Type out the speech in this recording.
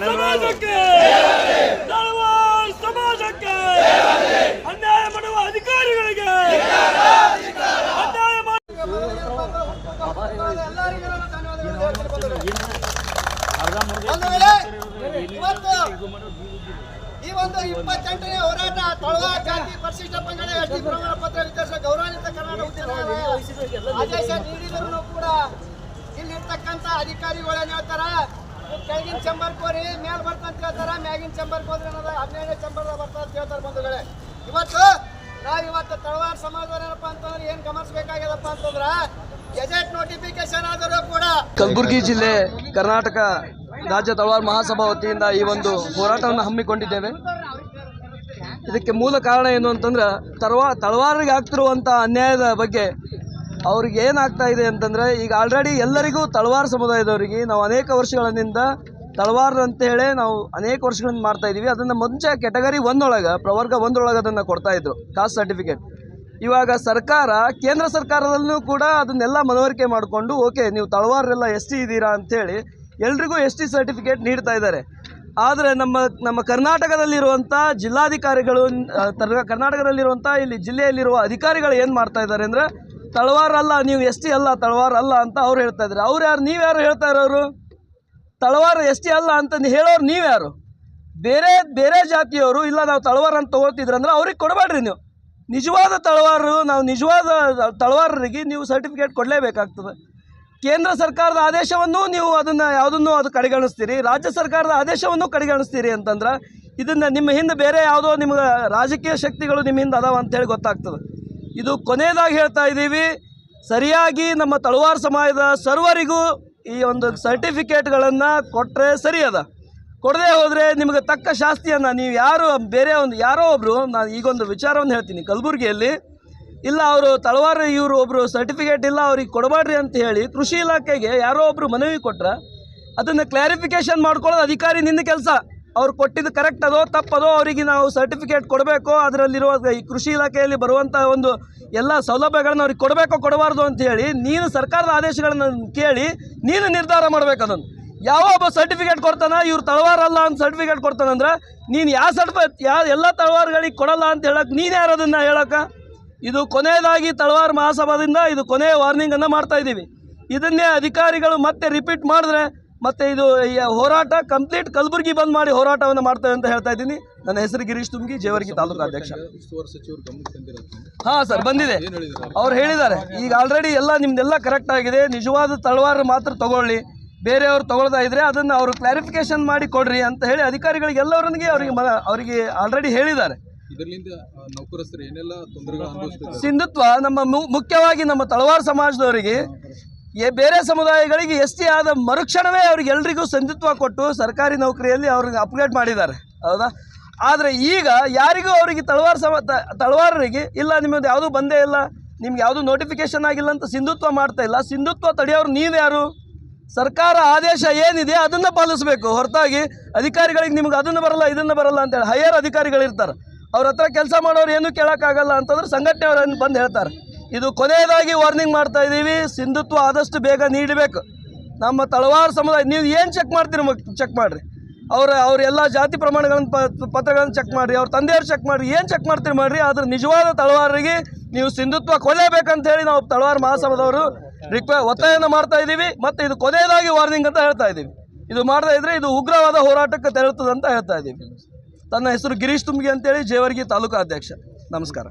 ಸಮಾಜಕ್ಕೆ! ಸಮಾಜಕ್ಕೆ! ಅನ್ಯಾಯ ಮಾಡುವ ಅಧಿಕಾರಿಗಳಿಗೆ! ಅನ್ಯಾಯ ಈ ಒಂದು ಇಪ್ಪತ್ತೆಂಟನೇ ಹೋರಾಟ ತೊಳವ ಜಾತಿ ಪರಿಶಿಷ್ಟ ಪಂಗಡ ಎಸ್ ಟಿ ಪ್ರಮಾಣ ಪತ್ರ ವಿತರಿಸ ಗೌರವಾನ್ವಿತ ಕರ್ನಾಟಕ ಉದ್ಯಮ ಆದೇಶ ನೀಡಿದರೂ ಕೂಡ ಇಲ್ಲಿರ್ತಕ್ಕಂಥ ಅಧಿಕಾರಿಗಳೇನು ಹೇಳ್ತಾರ. ಕೆಳಗಿನ ಚಂಬರ್ಗೆ ಹೋರಿ ಮೇಲ್ ಬರ್ತಂತ ಕೇಳ್ತಾರ, ಮ್ಯಾಗಿನ ಚಂಬರ್ ಹೋದ್ರೆ ಅನ್ನೋದು ಹದಿನೈದನೇ ಚಂಬರ್ ಬರ್ತ ಅಂತ ಹೇಳ್ತಾರೆ ಬಂಧುಗಳೇ. ಇವತ್ತು ನಾವ್ ಇವತ್ತು ತಳವಾರ ಸಮಾಜದವ್ರು ಏನಪ್ಪ ಅಂತಂದ್ರೆ ಏನ್ ಗಮನಿಸಬೇಕಾಗ್ಯದಪ್ಪ ಅಂತಂದ್ರ ಗೆಜೆಟ್ ನೋಟಿಫಿಕೇಶನ್ ಆದರೂ ಕೂಡ ಕಲಬುರಗಿ ಜಿಲ್ಲೆ, ಕರ್ನಾಟಕ ರಾಜ್ಯ ತಳವಾರ ಮಹಾಸಭಾ ವತಿಯಿಂದ ಈ ಒಂದು ಹೋರಾಟವನ್ನು ಹಮ್ಮಿಕೊಂಡಿದ್ದೇವೆ. ಇದಕ್ಕೆ ಮೂಲ ಕಾರಣ ಏನು ಅಂತಂದ್ರೆ ತಳವಾ ತಳವಾರಿಗೆ ಆಗ್ತಿರುವಂಥ ಅನ್ಯಾಯದ ಬಗ್ಗೆ ಅವ್ರಿಗೆ ಏನಾಗ್ತಾ ಇದೆ ಅಂತಂದರೆ, ಈಗ ಆಲ್ರೆಡಿ ಎಲ್ಲರಿಗೂ ತಳವಾರ ಸಮುದಾಯದವರಿಗೆ ನಾವು ಅನೇಕ ವರ್ಷಗಳಿಂದ ತಳವಾರ ಅಂತ ಹೇಳಿ ನಾವು ಅನೇಕ ವರ್ಷಗಳಿಂದ ಮಾಡ್ತಾ ಇದ್ದೀವಿ ಅದನ್ನು ಮುಂಚೆ ಕೆಟಗರಿ ಒಂದೊಳಗೆ ಪ್ರವರ್ಗ ಒಂದರೊಳಗೆ ಅದನ್ನು ಕೊಡ್ತಾ ಇದ್ರು ಕಾಸ್ಟ್ ಸರ್ಟಿಫಿಕೇಟ್ ಇವಾಗ ಸರ್ಕಾರ, ಕೇಂದ್ರ ಸರ್ಕಾರದಲ್ಲೂ ಕೂಡ ಅದನ್ನೆಲ್ಲ ಮನವರಿಕೆ ಮಾಡಿಕೊಂಡು ಓಕೆ ನೀವು ತಳವಾರೆಲ್ಲ ಎಸ್ ಟಿ ಇದ್ದೀರಾ ಅಂಥೇಳಿ ಎಲ್ರಿಗೂ ಎಸ್ ಟಿ ಸರ್ಟಿಫಿಕೇಟ್ ನೀಡ್ತಾ ಇದ್ದಾರೆ. ಆದರೆ ನಮ್ಮ ನಮ್ಮ ಕರ್ನಾಟಕದಲ್ಲಿರುವಂಥ ಜಿಲ್ಲಾಧಿಕಾರಿಗಳು ಕರ್ನಾಟಕದಲ್ಲಿರುವಂಥ ಇಲ್ಲಿ ಜಿಲ್ಲೆಯಲ್ಲಿರುವ ಅಧಿಕಾರಿಗಳು ಏನು ಮಾಡ್ತಾ ಇದ್ದಾರೆ ಅಂದರೆ ತಳವಾರ ಅಲ್ಲ ನೀವು ಎಸ್ ಟಿ ಅಲ್ಲ ತಳವಾರ ಅಲ್ಲ ಅಂತ ಅವ್ರು ಹೇಳ್ತಾ ಇದ್ದಾರೆ ಅವ್ರು ಯಾರು? ನೀವು ಯಾರು ಹೇಳ್ತಾ ಇರೋರು? ತಳವಾರ ಎಸ್ ಟಿ ಅಲ್ಲ ಅಂತ ಹೇಳೋರು ನೀವ್ಯಾರು ಬೇರೆ ಬೇರೆ ಜಾತಿಯವರು, ಇಲ್ಲ ನಾವು ತಳವಾರ ಅಂತ ತೊಗೊಳ್ತಿದ್ರು ಅಂದ್ರೆ ಅವ್ರಿಗೆ ಕೊಡಬೇಡ್ರಿ ನೀವು. ನಿಜವಾದ ತಳವಾರರು, ನಾವು ನಿಜವಾದ ತಳವಾರರಿಗೆ ನೀವು ಸರ್ಟಿಫಿಕೇಟ್ ಕೊಡಲೇಬೇಕಾಗ್ತದೆ. ಕೇಂದ್ರ ಸರ್ಕಾರದ ಆದೇಶವನ್ನು ನೀವು ಅದನ್ನು ಯಾವುದನ್ನು ಅದು ಕಡೆಗಣಿಸ್ತೀರಿ? ರಾಜ್ಯ ಸರ್ಕಾರದ ಆದೇಶವನ್ನು ಕಡೆಗಣಿಸ್ತೀರಿ ಅಂತಂದ್ರೆ ಇದನ್ನು ನಿಮ್ಮ ಹಿಂದೆ ಬೇರೆ ಯಾವುದೋ ನಿಮ್ಗೆ ರಾಜಕೀಯ ಶಕ್ತಿಗಳು ನಿಮ್ಮ ಹಿಂದೆ ಅದಾವ ಅಂತೇಳಿ ಗೊತ್ತಾಗ್ತದೆ. ಇದು ಕೊನೆಯದಾಗಿ ಹೇಳ್ತಾ ಇದ್ದೀವಿ. ಸರಿಯಾಗಿ ನಮ್ಮ ತಳವಾರ ಸಮಾಜದ ಸರ್ವರಿಗೂ ಈ ಒಂದು ಸರ್ಟಿಫಿಕೇಟ್ಗಳನ್ನು ಕೊಟ್ಟರೆ ಸರಿ ಅದ. ಕೊಡದೆ ಹೋದರೆ ನಿಮಗೆ ತಕ್ಕ ಶಾಸ್ತಿಯನ್ನು ನೀವು ಯಾರು ಬೇರೆ ಒಂದು ಯಾರೋ ಒಬ್ಬರು ನಾನು ಈಗೊಂದು ವಿಚಾರವನ್ನು ಹೇಳ್ತೀನಿ ಕಲಬುರಗಿಯಲ್ಲಿ. ಇಲ್ಲ, ಅವರು ತಳವಾರ ಇವರು ಒಬ್ಬರು ಸರ್ಟಿಫಿಕೇಟ್ ಇಲ್ಲ, ಅವ್ರಿಗೆ ಕೊಡಬೇಡ್ರಿ ಅಂತ ಹೇಳಿ ಕೃಷಿ ಇಲಾಖೆಗೆ ಯಾರೋ ಒಬ್ಬರು ಮನವಿ ಕೊಟ್ಟರೆ ಅದನ್ನು ಕ್ಲಾರಿಫಿಕೇಷನ್ ಮಾಡ್ಕೊಳ್ಳೋದು ಅಧಿಕಾರಿ ನಿನ್ನ ಕೆಲಸ. ಅವ್ರು ಕೊಟ್ಟಿದ್ದು ಕರೆಕ್ಟ್ ಅದೋ ತಪ್ಪದೋ ಅವರಿಗೆ ನಾವು ಸರ್ಟಿಫಿಕೇಟ್ ಕೊಡಬೇಕು, ಅದರಲ್ಲಿರುವ ಈ ಕೃಷಿ ಇಲಾಖೆಯಲ್ಲಿ ಬರುವಂಥ ಒಂದು ಎಲ್ಲ ಸೌಲಭ್ಯಗಳನ್ನು ಅವ್ರಿಗೆ ಕೊಡಬೇಕು, ಕೊಡಬಾರ್ದು ಅಂತ ಹೇಳಿ ನೀನು ಸರ್ಕಾರದ ಆದೇಶಗಳನ್ನು ಕೇಳಿ ನೀನು ನಿರ್ಧಾರ ಮಾಡಬೇಕು ಅದನ್ನು. ಯಾವ ಒಬ್ಬ ಸರ್ಟಿಫಿಕೇಟ್ ಕೊಡ್ತಾನೆ, ಇವ್ರು ತಳವಾರಲ್ಲ ಅಂತ ಸರ್ಟಿಫಿಕೇಟ್ ಕೊಡ್ತಾನಂದ್ರೆ ನೀನು ಯಾವ ಸರ್ಟಿಫೈ ಯಾವ ಎಲ್ಲ ತಳವಾರಗಳಿಗೆ ಕೊಡಲ್ಲ ಅಂತ ಹೇಳಕ್ಕೆ ನೀನು ಯಾರು ಅದನ್ನು ಹೇಳಕ್ಕೆ? ಇದು ಕೊನೆಯದಾಗಿ ತಳವಾರ ಮಹಾಸಭಾದಿಂದ ಇದು ಕೊನೆಯ ವಾರ್ನಿಂಗನ್ನು ಮಾಡ್ತಾ ಇದ್ದೀವಿ ಇದನ್ನೇ ಅಧಿಕಾರಿಗಳು ಮತ್ತೆ ರಿಪೀಟ್ ಮಾಡಿದ್ರೆ ಮತ್ತೆ ಇದು ಹೋರಾಟ ಕಂಪ್ಲೀಟ್ ಕಲಬುರಗಿ ಬಂದ್ ಮಾಡಿ ಹೋರಾಟವನ್ನು ಮಾಡ್ತೇವೆ ಅಂತ ಹೇಳ್ತಾ ಇದ್ದೀನಿ. ನನ್ನ ಹೆಸರು ಗಿರೀಶ್ ತುಮ್ಗಿ ಜೇವರ್ಗಿ ತಾಲೂಕು ಅಧ್ಯಕ್ಷ. ಹಾಂ ಸರ್ ಬಂದಿದೆ. ಅವ್ರು ಹೇಳಿದ್ದಾರೆ. ಈಗ ಆಲ್ರೆಡಿ ಎಲ್ಲ ನಿಮ್ದೆಲ್ಲ ಕರೆಕ್ಟ್ ಆಗಿದೆ. ನಿಜವಾದ ತಳವಾರ ಮಾತ್ರ ತಗೊಳ್ಳಿ. ಬೇರೆಯವ್ರು ತಗೊಳ್ತಾ ಇದ್ರೆ ಅದನ್ನು ಅವರು ಕ್ಲಾರಿಫಿಕೇಶನ್ ಮಾಡಿ ಕೊಡ್ರಿ ಅಂತ ಹೇಳಿ ಅಧಿಕಾರಿಗಳಿಗೆ ಎಲ್ಲರೊಂದಿಗೆ ಅವರಿಗೆ ಮನ ಅವರಿಗೆ ಆಲ್ರೆಡಿ ಹೇಳಿದ್ದಾರೆ. ಸಿಂಧುತ್ವ ನಮ್ಮ ಮುಖ್ಯವಾಗಿ ನಮ್ಮ ತಳವಾರ ಸಮಾಜದವರಿಗೆ ಬೇರೆ ಸಮುದಾಯಗಳಿಗೆ ಎಸ್ ಟಿ ಆದ ಮರುಕ್ಷಣವೇ ಅವ್ರಿಗೆ ಎಲ್ರಿಗೂ ಸಿಂಧುತ್ವ ಕೊಟ್ಟು ಸರ್ಕಾರಿ ನೌಕರಿಯಲ್ಲಿ ಅವ್ರಿಗೆ ಅಪ್ಗ್ರೇಡ್ ಮಾಡಿದ್ದಾರೆ. ಹೌದಾ? ಆದರೆ ಈಗ ಯಾರಿಗೂ ಅವರಿಗೆ ತಳವಾರ ಸಮ ತಳವಾರರಿಗೆ ಇಲ್ಲ ನಿಮ್ಮದು ಯಾವುದೂ ಬಂದೇ ಇಲ್ಲ, ನಿಮ್ಗೆ ಯಾವುದೂ ನೋಟಿಫಿಕೇಶನ್ ಆಗಿಲ್ಲ ಅಂತ ಸಿಂಧುತ್ವ ಮಾಡ್ತಾ ಇಲ್ಲ. ಸಿಂಧುತ್ವ ತಡೆಯೋರು ನೀವ್ಯಾರು ಸರ್ಕಾರ ಆದೇಶ ಏನಿದೆ ಅದನ್ನು ಪಾಲಿಸಬೇಕು. ಹೊರತಾಗಿ ಅಧಿಕಾರಿಗಳಿಗೆ ನಿಮ್ಗೆ ಅದನ್ನು ಬರಲ್ಲ, ಇದನ್ನು ಬರಲ್ಲ ಅಂತೇಳಿ ಹೈಯರ್ ಅಧಿಕಾರಿಗಳಿರ್ತಾರೆ. ಅವ್ರ ಹತ್ರ ಕೆಲಸ ಮಾಡೋರು ಏನೂ ಕೇಳೋಕ್ಕಾಗಲ್ಲ ಅಂತಂದ್ರೆ ಸಂಘಟನೆಯವರನ್ನು ಬಂದು ಹೇಳ್ತಾರೆ. ಇದು ಕೊನೆಯದಾಗಿ ವಾರ್ನಿಂಗ್ ಮಾಡ್ತಾ ಇದ್ದೀವಿ. ಸಿಂಧುತ್ವ ಆದಷ್ಟು ಬೇಗ ನೀಡಬೇಕು. ನಮ್ಮ ತಳವಾರ ಸಮುದಾಯ, ನೀವು ಏನು ಚೆಕ್ ಮಾಡ್ತೀರಿ ಚೆಕ್ ಮಾಡಿರಿ. ಅವರ ಅವರೆಲ್ಲ ಜಾತಿ ಪ್ರಮಾಣಗಳನ್ನು ಪತ್ರಗಳನ್ನು ಚೆಕ್ ಮಾಡಿರಿ. ಅವ್ರ ತಂದೆಯವ್ರು ಚೆಕ್ ಮಾಡಿರಿ. ಏನು ಚೆಕ್ ಮಾಡ್ತೀರಿ ಮಾಡಿರಿ? ಆದರೆ ನಿಜವಾದ ತಳವಾರರಿಗೆ ನೀವು ಸಿಂಧುತ್ವ ಕೊಡಲೇಬೇಕಂತ ಹೇಳಿ ನಾವು ತಳವಾರ ಮಹಾಸಭದವರು ರಿಕ್ವೆ ಒತ್ತಾಯನ ಮಾಡ್ತಾ ಇದ್ದೀವಿ. ಮತ್ತು ಇದು ಕೊನೆಯದಾಗಿ ವಾರ್ನಿಂಗ್ ಅಂತ ಹೇಳ್ತಾ ಇದ್ದೀವಿ. ಇದು ಮಾಡ್ತಾ ಇದ್ರೆ ಇದು ಉಗ್ರವಾದ ಹೋರಾಟಕ್ಕೆ ತೆರಳುತ್ತದೆ ಅಂತ ಹೇಳ್ತಾ ಇದ್ದೀವಿ. ತನ್ನ ಹೆಸರು ಗಿರೀಶ್ ತುಂಬಿಗೆ ಅಂತೇಳಿ ಜೇವರ್ಗಿ ತಾಲೂಕಾ ಅಧ್ಯಕ್ಷ. ನಮಸ್ಕಾರ.